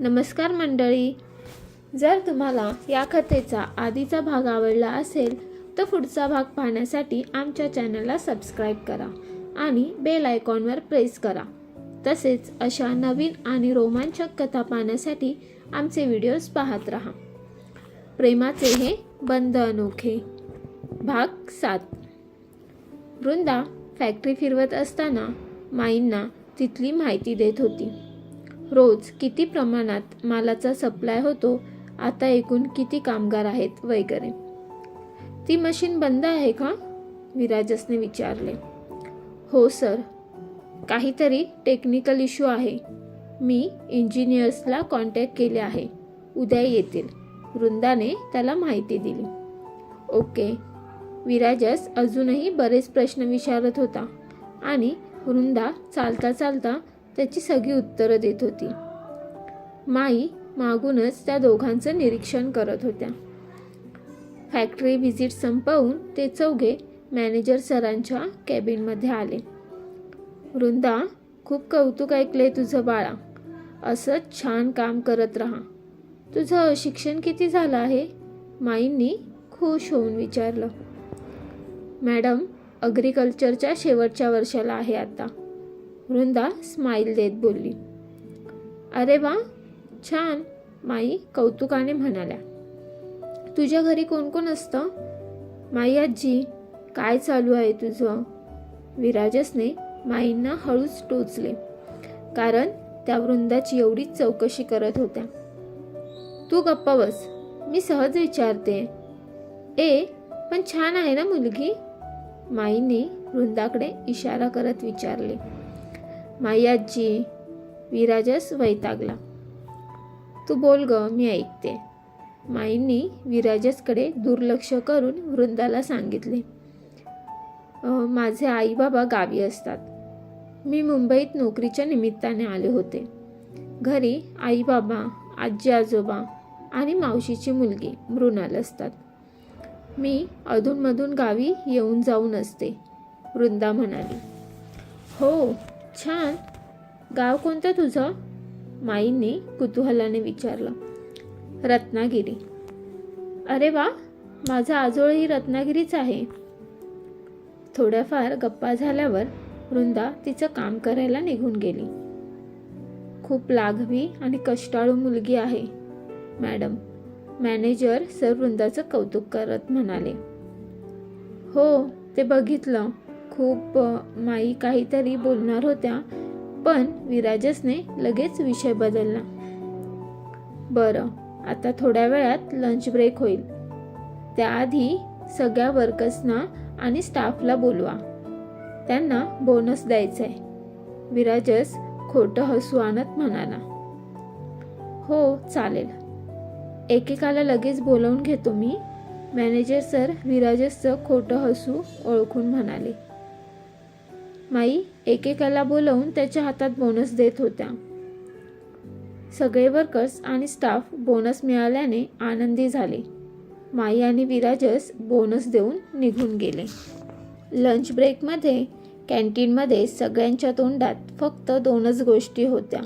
नमस्कार मंडळी. जर तुम्हाला या कथेचा आधीचा भाग आवडला असेल तर पुढचा भाग पाहण्यासाठी आमच्या चॅनलला सबस्क्राईब करा आणि बेल आयकॉनवर प्रेस करा. तसेच अशा नवीन आणि रोमांचक कथा पाहण्यासाठी आमचे व्हिडिओज पाहत राहा. प्रेमाचे हे बंद अनोखे. भाग सात. वृंदा फॅक्टरी फिरवत असताना माईंना तिथली माहिती देत होती. रोज किती प्रमाणात मालाचा सप्लाय होतो आता एकूण किती कामगार आहेत वगैरे. ती मशीन बंद आहे का? विराजसने विचारले. हो सर काहीतरी टेक्निकल इश्यू आहे. मी इंजिनियर्सला कॉन्टॅक्ट केले आहे. उद्या येतील. वृंदाने त्याला माहिती दिली. ओके. विराजस अजूनही बरेच प्रश्न विचारत होता आणि वृंदा चालता चालता त्याची सगळी उत्तरं देत होती. माई मागूनच त्या दोघांचं निरीक्षण करत होत्या. फॅक्टरी व्हिजिट संपवून ते चौघे मॅनेजर सरांच्या कॅबिनमध्ये आले. वृंदा खूप कौतुक ऐकले तुझं बाळा. असंच छान काम करत राहा. तुझं शिक्षण किती झालं आहे? माईंनी खुश होऊन विचारलं. मॅडम अग्रिकल्चरच्या शेवटच्या वर्षाला आहे आता. वृंदा स्माईल देत बोलली. अरे वा छान माई कौतुकाने म्हणाल्या. तुझ्या घरी कोण कोण असतं? माई आजी काय चालू आहे तुझं? विराजसने माईंना हळूच टोचले कारण त्या वृंदाची एवढीच चौकशी करत होत्या. तू गप्पा बस मी सहज विचारते. ए पण छान आहे ना मुलगी? माईने वृंदाकडे इशारा करत विचारले. माई आजी विराजस वैतागला. तू बोल ग मी ऐकते. माईंनी विराजसकडे दुर्लक्ष करून वृंदाला सांगितले. माझे आई बाबा गावी असतात. मी मुंबईत नोकरीच्या निमित्ताने आले होते. घरी आई बाबा आजी आजोबा आणि मावशीची मुलगी मृणाल असतात. मी अधूनमधून गावी येऊन जाऊन असते वृंदा म्हणाली. हो छान. गाव कोणतं तुझं? माईंनी कुतूहलाने विचारलं. रत्नागिरी. अरे वा माझा आजोळही रत्नागिरीच आहे. थोड्याफार गप्पा झाल्यावर वृंदा तिचं काम करायला निघून गेली. खूप लाघवी आणि कष्टाळू मुलगी आहे मॅडम. मॅनेजर सर वृंदाचं कौतुक करत म्हणाले. हो ते बघितलं. खूप माई काहीतरी बोलणार होत्या पण विराजसने लगेच विषय बदलला. बरं आता थोड्या वेळात लंच ब्रेक होईल. त्याआधी सगळ्या वर्कर्सना आणि स्टाफला बोलवा. त्यांना बोनस द्यायचा आहे विराजस खोटं हसू आणत म्हणाला. हो चालेल. एकेकाला लगेच बोलवून घेतो मी. मॅनेजर सर विराजसचं खोटं हसू ओळखून म्हणाले. माई एकेकाला बोलवून त्याच्या हातात बोनस देत होत्या. सगळे वर्कर्स आणि स्टाफ बोनस मिळाल्याने आनंदी झाले. माई आणि विराजस बोनस देऊन निघून गेले. लंच ब्रेकमध्ये कॅन्टीनमध्ये सगळ्यांच्या तोंडात फक्त दोनच गोष्टी होत्या.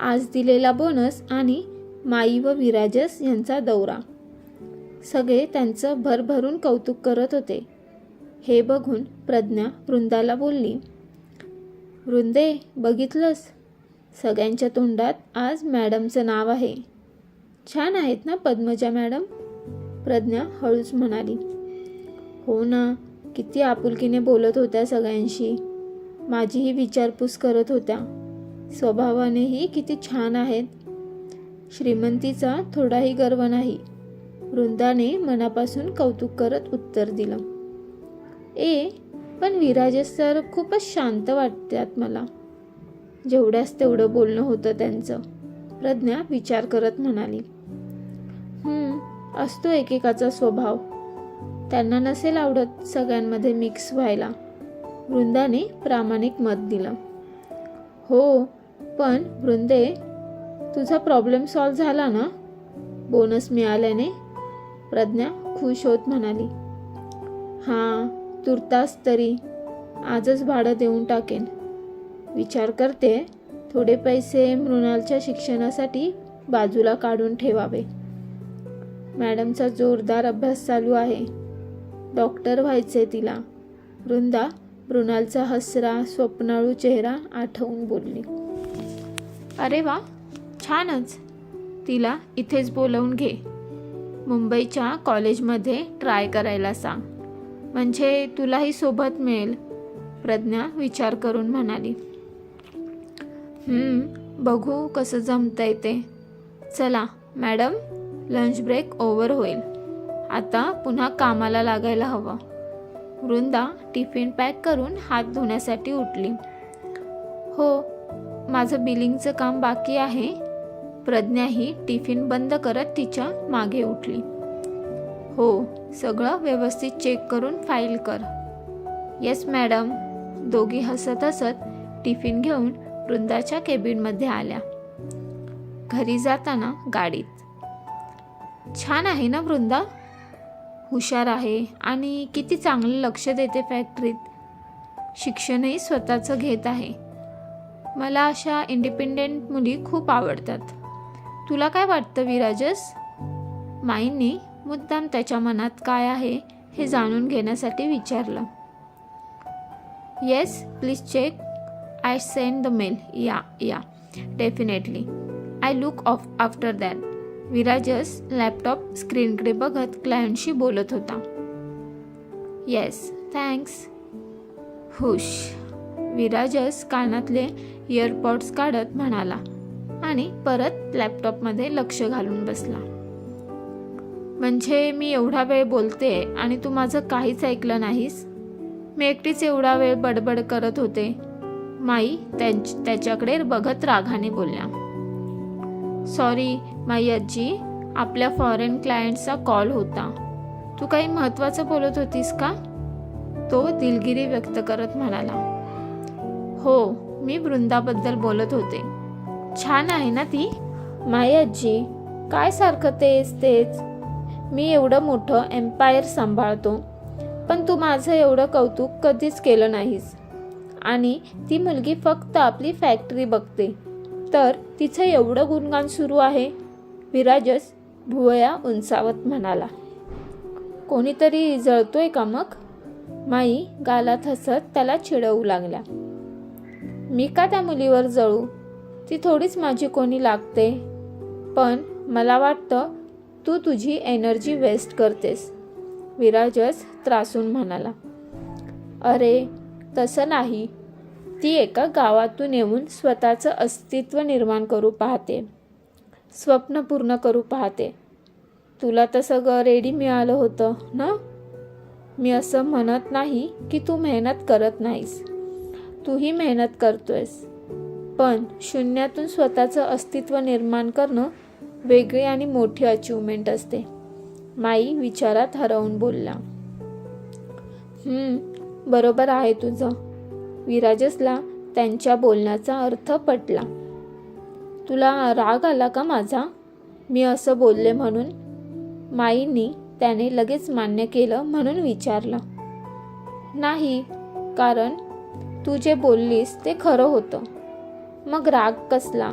आज दिलेला बोनस आणि माई व विराजस यांचा दौरा. सगळे त्यांचं भरभरून कौतुक करत होते. हे बघून प्रज्ञा वृंदाला बोलली वृंदे बघितलंस? सगळ्यांच्या तोंडात आज मॅडमचं नाव आहे. छान आहेत ना पद्मजा मॅडम? प्रज्ञा हळूच म्हणाली हो ना किती आपुलकीने बोलत होत्या सगळ्यांशी. माझीही विचारपूस करत होत्या. स्वभावानेही किती छान आहेत. श्रीमंतीचा थोडाही गर्व नाही. वृंदाने मनापासून कौतुक करत उत्तर दिलं ए पण विराजे सर खूपच शांत वाटतात मला. जेवढ्याच तेवढं बोलणं होतं त्यांचं प्रज्ञा विचार करत म्हणाली. असतो एकेकाचा स्वभाव. त्यांना नसेल आवडत सगळ्यांमध्ये मिक्स व्हायला. वृंदाने प्रामाणिक मत दिलं. हो पण वृंदे तुझा प्रॉब्लेम सॉल्व्ह झाला ना? बोनस मिळाल्याने प्रज्ञा खुश होत म्हणाली. हां तुर्तास तरी आजच भाडं देऊन टाकेन. विचार करते थोडे पैसे मृणालच्या शिक्षणासाठी बाजूला काढून ठेवावे. मॅडमचा जोरदार अभ्यास चालू आहे. डॉक्टर व्हायचे तिला. वृंदा मृणालचा हसरा स्वप्नाळू चेहरा आठवून बोलली. अरे वा छानच. तिला इथेच बोलवून घे. मुंबईच्या कॉलेजमध्ये ट्राय करायला सांग. म्हणजे तुलाही सोबत मिळेल. प्रज्ञा विचार करून म्हणाली. "हम्म, बघू कसं जमतंय ते. चला मॅडम लंच ब्रेक ओव्हर होईल. आता पुन्हा कामाला लागायला हवं. वृंदा टिफिन पॅक करून हात धुण्यासाठी उठली. हो माझं बिलिंगचं काम बाकी आहे. प्रज्ञा ही टिफिन बंद करत तिच्यामागे उठली. हो सगळं व्यवस्थित चेक करून फाईल कर. येस मॅडम दोघी हसत हसत टिफिन घेऊन वृंदाच्या केबिनमध्ये आल्या. घरी जाताना गाडीत. छान आहे ना वृंदा? हुशार आहे आणि किती चांगलं लक्ष देते फॅक्टरीत शिक्षणही स्वतःचं घेत आहे. मला अशा इंडिपेंडेंट मुली खूप आवडतात. तुला काय वाटतं विराजस? माईंनी मुद्दाम त्याच्या मनात काय आहे हे जाणून घेण्यासाठी विचारलं. Yes please check I send the mail yeah yeah definitely I look of after that Virajas laptop स्क्रीनकडे बघत क्लायंटशी बोलत होता. येस थँक्स हुश विराजस कानातले इयरपॉड्स काढत म्हणाला आणि परत लॅपटॉपमध्ये लक्ष घालून बसला. म्हणजे मी एवढा वेळ बोलते आणि तू माझं काहीच ऐकलं नाहीस? मी एकटीच एवढा वेळ बडबड करत होते. माई त्यांच त्याच्याकडे बघत रागाने बोलल्या. सॉरी माई आजी आपल्या फॉरेन क्लायंटचा कॉल होता. तू काही महत्त्वाचं बोलत होतीस का? तो दिलगिरी व्यक्त करत म्हणाला. हो मी वृंदाबद्दल बोलत होते. छान आहे ना ती? माई आजी काय सारखं तेच तेच? मी एवढं मोठं एम्पायर सांभाळतो. पण तू माझं एवढं कौतुक कधीच केलं नाहीस. आणि ती मुलगी फक्त आपली फॅक्टरी बघते. तर तिचं एवढं गुणगान सुरू आहे? विराजस भुवया उंचावत म्हणाला. कोणीतरी जळतोय का मग? माई गालात हसत त्याला चिडवू लागल्या. मी का त्या मुलीवर जळू? ती थोडीच माझी कोणी लागते. पण मला वाटतं तू तुझी एनर्जी वेस्ट करतेस. विराजस त्रासून म्हणाला. अरे तसं नाही. ती एका गावातून येऊन स्वतःचं अस्तित्व निर्माण करू पाहते. स्वप्न पूर्ण करू पाहते. तुला तर सगळं रेडी मिळालं होतं ना? मी असं म्हणत नाही की तू मेहनत करत नाहीस. तूही मेहनत करतोयस. पण शून्यातून स्वतःचं अस्तित्व निर्माण करणं वेगळी आणि मोठी अचिव्हमेंट असते. माई विचारात हरवून बोलला. बरोबर आहे तुझं. विराजसला त्यांच्या बोलण्याचा अर्थ पटला. तुला राग आला का माझा? मी असं बोलले म्हणून. माईंनी त्याने लगेच मान्य केलं म्हणून विचारलं. नाही कारण तू जे बोललीस ते खरं होतं. मग राग कसला?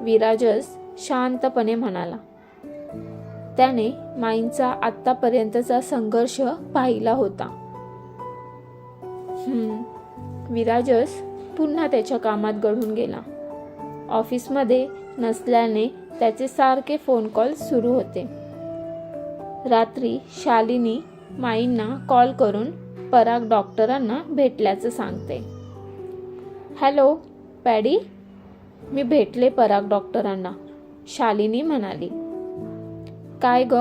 विराजस शांतपणे म्हणाला. त्याने माईंचा आत्तापर्यंतचा संघर्ष पाहिला होता. हम्म. विराजस पुन्हा त्याच्या कामात गढून गेला. ऑफिसमध्ये नसल्याने त्याचे सारखे फोन कॉल सुरू होते. रात्री शालिनी माईंना कॉल करून पराग डॉक्टरांना भेटल्याचं सांगते. हॅलो पॅडी मी भेटले पराग डॉक्टरांना शालिनी म्हणाली. काय ग?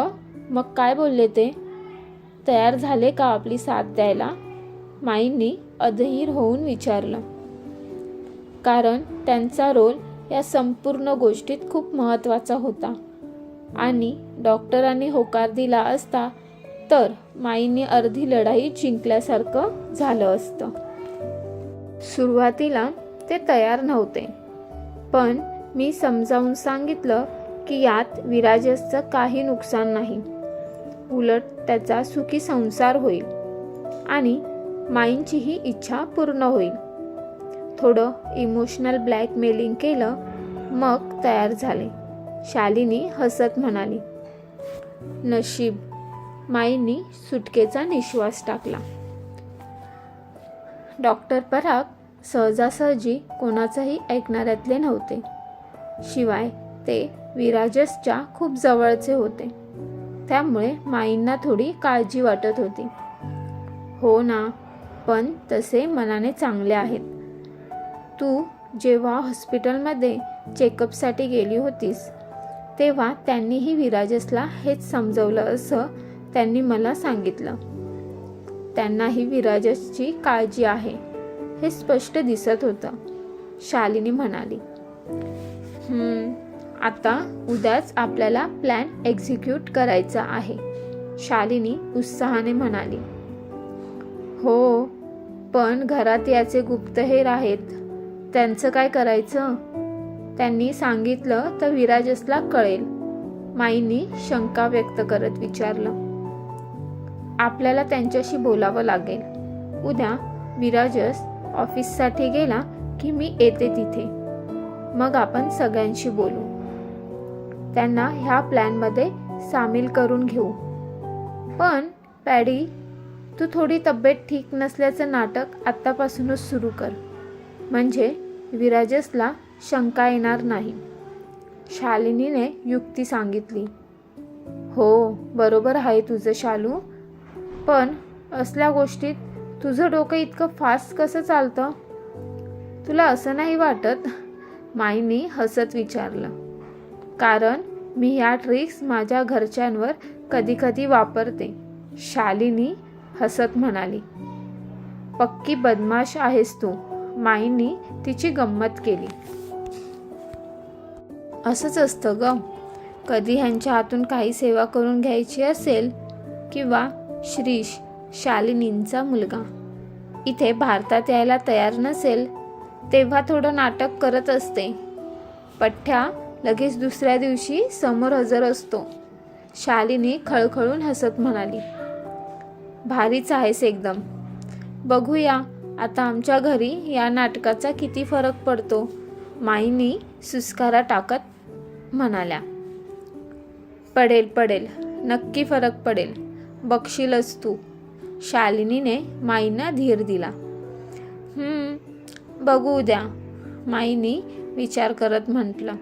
मग काय बोलले ते? तयार झाले का आपली साथ द्यायला? माईंनी अधहीर होऊन विचारलं. कारण त्यांचा रोल या संपूर्ण गोष्टीत खूप महत्त्वाचा होता. आणि डॉक्टरांनी होकार दिला असता तर माईंनी अर्धी लढाई जिंकल्यासारखं झालं असतं. सुरुवातीला ते तयार नव्हते. पण मी समजावून सांगितलं की यात विराजसचं काही नुकसान नाही. उलट त्याचा सुखी संसार होईल आणि माईंचीही इच्छा पूर्ण होईल. थोडं इमोशनल ब्लॅकमेलिंग केलं मग तयार झाले. शालिनी हसत म्हणाली नशीब माईंनी सुटकेचा निश्वास टाकला. डॉक्टर पराग सहजासहजी कोणाचंही ऐकणाऱ्यातले नव्हते. शिवाय ते विराजसच्या खूप जवळचे होते. त्यामुळे माईंना थोडी काळजी वाटत होती. हो ना पण तसे मनाने चांगले आहेत. तू जेव्हा हॉस्पिटलमध्ये चेकअपसाठी गेली होतीस तेव्हा त्यांनीही विराजसला हेच समजवलं असं त्यांनी मला सांगितलं. त्यांनाही विराजसची काळजी आहे हे स्पष्ट दिसत होतं शालिनी म्हणाली. आता उद्याच आपल्याला प्लॅन एक्झिक्यूट करायचा आहे. शालिनी उत्साहाने म्हणाली. हो पण घरात याचे गुप्तहेर आहेत. त्यांचं काय करायचं? त्यांनी सांगितलं तर विराजसला कळेल. माईंनी शंका व्यक्त करत विचारलं. आपल्याला त्यांच्याशी बोलावं लागेल. उद्या विराजस ऑफिससाठी गेला की मी येते तिथे. मग आपण सगळ्यांशी बोलू. त्यांना ह्या प्लॅनमध्ये सामील करून घेऊ. पण पॅडी तू थोडी तब्येत ठीक नसल्याचं नाटक आत्तापासूनच सुरू कर. म्हणजे विराजसला शंका येणार नाही. शालिनीने युक्ती सांगितली. हो बरोबर आहे तुझं शालू. पण असल्या गोष्टीत तुझं डोकं इतकं फास्ट कसं चालतं? तुला असं नाही वाटत? माईनी हसत विचारलं. कारण मी ह्या ट्रिक्स माझ्या घरच्यांवर कधी कधी वापरते शालिनी हसत म्हणाली. पक्की बदमाश आहेस तू माईनी तिची गंमत केली. असंच असतं ग. कधी ह्यांच्या हातून काही सेवा करून घ्यायची असेल किंवा श्रीश शालिनींचा मुलगा. इथे भारतात यायला तयार नसेल तेव्हा थोडं नाटक करत असते. पठ्ठ्या लगेच दुसऱ्या दिवशी समोर हजर असतो. शालिनी खळखळून हसत म्हणाली भारीच आहेस एकदम. बघूया आता आमच्या घरी या नाटकाचा किती फरक पडतो. माईनी सुस्कारा टाकत म्हणाल्या पडेल पडेल नक्की फरक पडेल. बघशीलच तू. शालिनीने माईंना धीर दिला. बघू द्या माईनी विचार करत म्हटलं.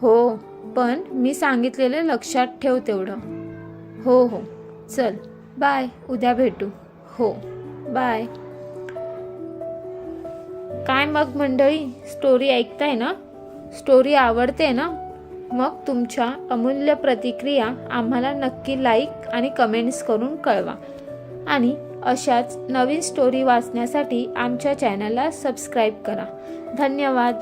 हो पण मी सांगितलेलं लक्षात ठेव तेवढं. हो हो चल बाय उद्या भेटू. हो बाय. काय मग मंडळी स्टोरी ऐकताय ना? स्टोरी आवडते ना? मग तुमच्या अमूल्य प्रतिक्रिया आम्हाला नक्की लाईक आणि कमेंट्स करून कळवा. आणि अशाच नवीन स्टोरी वाचण्यासाठी आमच्या चॅनलला सबस्क्राईब करा. धन्यवाद.